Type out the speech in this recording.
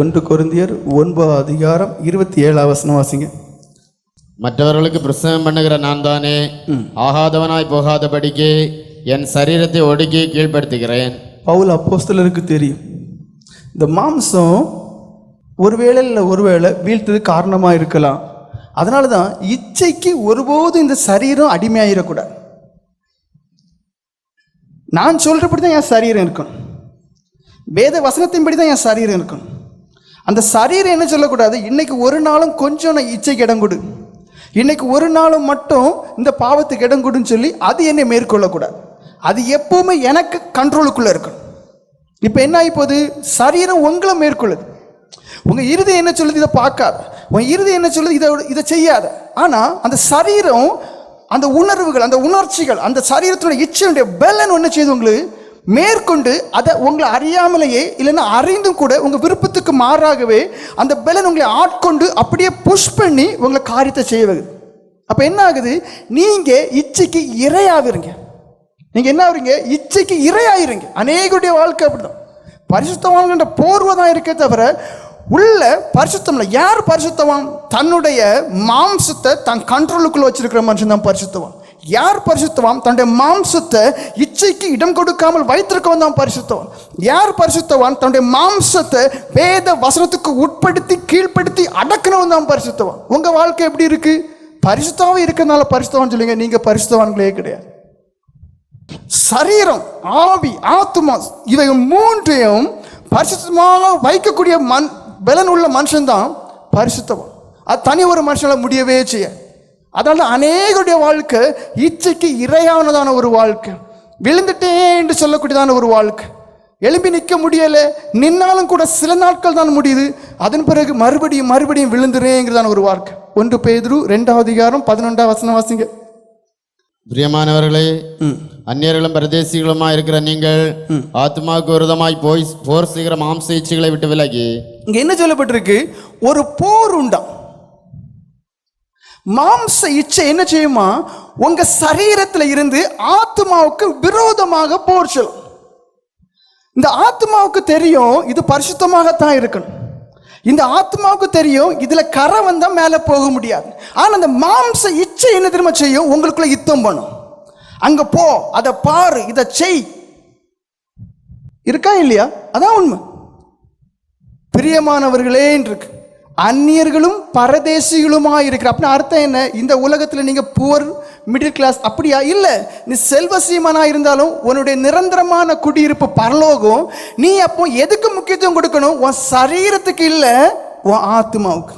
ஒன்று கொரிந்தியர் ஒன்பது அதிகாரம் இருபத்தி ஏழாம் வசனம் வாசிங்க. மற்றவர்களுக்கு பிரசவம் பண்ணுகிற நான் தானே ஆகாதவனாய் போகாதபடிக்கு என் சரீரத்தை ஒடுக்கி கீழ்ப்படுத்துகிறேன். பவுல் அப்போஸ்தலருக்கு தெரியும். இந்த மாம்சம் ஒருவேளை இல்லை ஒருவேளை வீழ்த்தது காரணமாக இருக்கலாம். அதனால தான் இச்சைக்கு ஒருபோதும் இந்த சரீரம் அடிமையாயிடக்கூடாது நான் சொல்கிறபடி தான் என் சரீரம் இருக்கணும். வேத வசனத்தின்படி தான் என் சரீரம் இருக்கணும். அந்த சரீரம் என்ன சொல்லக்கூடாது? இன்னைக்கு ஒரு நாளும் கொஞ்சம் நான் இச்சைக்கு இடம் கொடு இன்னைக்கு ஒரு நாளும் மட்டும் இந்த பாவத்துக்கு இடம் கொடுன்னு சொல்லி அது என்னை மேற்கொள்ளக்கூடாது. அது எப்பவுமே எனக்கு கண்ட்ரோலுக்குள்ளே இருக்கணும். இப்போ என்ன ஆகிப்போது சரீரம் உங்களை மேற்கொள்ளுது. உங்கள் இறுதி என்ன சொல்லுது? இதை பார்க்காத. உன் இறுதி என்ன சொல்லுது? இதை இதை செய்யாத. ஆனால் அந்த சரீரம் அந்த உணர்வுகள் அந்த உணர்ச்சிகள் அந்த சரீரத்தோட இச்சையுடைய பலன் என்ன செய்யுது உங்களுக்கு மேற்கொண்டு அதை உங்களை அறியாமலேயே இல்லைன்னா அறிந்தும் கூட உங்கள் விருப்பத்துக்கு மாறாகவே அந்த பலன் உங்களை ஆட்கொண்டு அப்படியே புஷ் பண்ணி உங்களை காரியத்தை செய்வது அப்போ என்ன ஆகுது? நீங்கள் இச்சைக்கு இரையாவிருங்க. நீங்கள் என்ன ஆகுறீங்க இச்சைக்கு இரையாயிருங்க. அநேகருடைய வாழ்க்கை அப்படிதான். பரிசுத்தவான்கிற போர்வை தான் இருக்கே தவிர உள்ள பரிசுத்தம் இல்லை. யார் பரிசுத்தவான்? தன்னுடைய மாம்சத்தை தன் கண்ட்ரோலுக்குள்ள வச்சிருக்கிற மனுஷன் தான் பரிசுத்தவான். யார் பரிசுத்தவான்? தன்னுடைய மாம்சத்தை இச்சைக்கு இடம் கொடுக்காமல் வைத்திருக்கவன் தான் பரிசுத்தவான். யார் பரிசுத்தவான்? தன்னுடைய மாம்சத்தை வேத வசனத்துக்கு உட்படுத்தி கீழ்ப்படுத்தி அடக்கினவன் தான் பரிசுத்தவான். உங்கள் வாழ்க்கை எப்படி இருக்கு? பரிசுத்தமாக இருக்கிறதுனால பரிசுத்தவான் சொல்லுங்க. நீங்கள் பரிசுத்தவான்களே கிடையாது. சரீரம் ஆவி ஆத்மா இவை மூன்றையும் பரிசுத்தமாக வைக்கக்கூடிய மண் பலன் உள்ள மனுஷன்தான் பரிசுத்தவன். அது தனி ஒரு மனுஷனால் முடியவே செய்ய அதனால அநேகருடைய வாழ்க்கை இச்சைக்கு இரையானதான ஒரு வாழ்க்கை. விழுந்துட்டேன் என்று சொல்லக்கூடியதான ஒரு வாழ்க்கை. எழும்பி நிற்க முடியல நின்னாலும் கூட சில நாட்கள் தான் முடியுது. அதன் பிறகு மறுபடியும் மறுபடியும் விழுந்துறேங்கிறதான ஒரு வாழ்க்கை. ஒன்று பேதுரு ரெண்டாவது அதிகாரம் பதினொன்றாம் வசனம் வாசிங்க. பிரியமானவர்களே அந்நியர்களும் பிரதேசிகளுமா இருக்கிற நீங்கள் ஆத்மாவுக்கு விரோதமாய் போய் போர் செய்கிற மாம்ச இச்சைகளை விட்டு விலகி இங்க என்ன சொல்லப்பட்டிருக்கு? ஒரு போர் உண்டாம் மாம்ச இச்சை என்ன செய்யுமா? உங்க சரீரத்துல இருந்து ஆத்மாவுக்கு விரோதமாக போர் செல்லும். இந்த ஆத்மாவுக்கு தெரியும் இது பரிசுத்தமாகத்தான் இருக்கணும். இந்த ஆத்மாவுக்கு தெரியும் இதுல கரை வந்தா மேல போக முடியாது. ஆனா அந்த மாம்ச இச்சை என்ன தெரியுமா செய்யும்? உங்களுக்குள்ள யுத்தம் பண்ணும். அங்க போ அதை பாரு இதை செய். இருக்கா இல்லையா? அதான் உண்மை. பிரியமானவர்களே இருக்கு. அந்நியர்களும் பரதேசிகளுமா இருக்கிற அப்படின்னு அர்த்தம் என்ன? இந்த உலகத்தில் நீங்க புவர் மிடில் கிளாஸ் அப்படியா? இல்லை நீ செல்வசீமனா இருந்தாலும் உன்னுடைய நிரந்தரமான குடியிருப்பு பரலோகம் நீ அப்போ எதுக்கு முக்கியத்துவம் கொடுக்கணும்? உன் சரீரத்துக்கு இல்லை உன் ஆத்மாவுக்கு.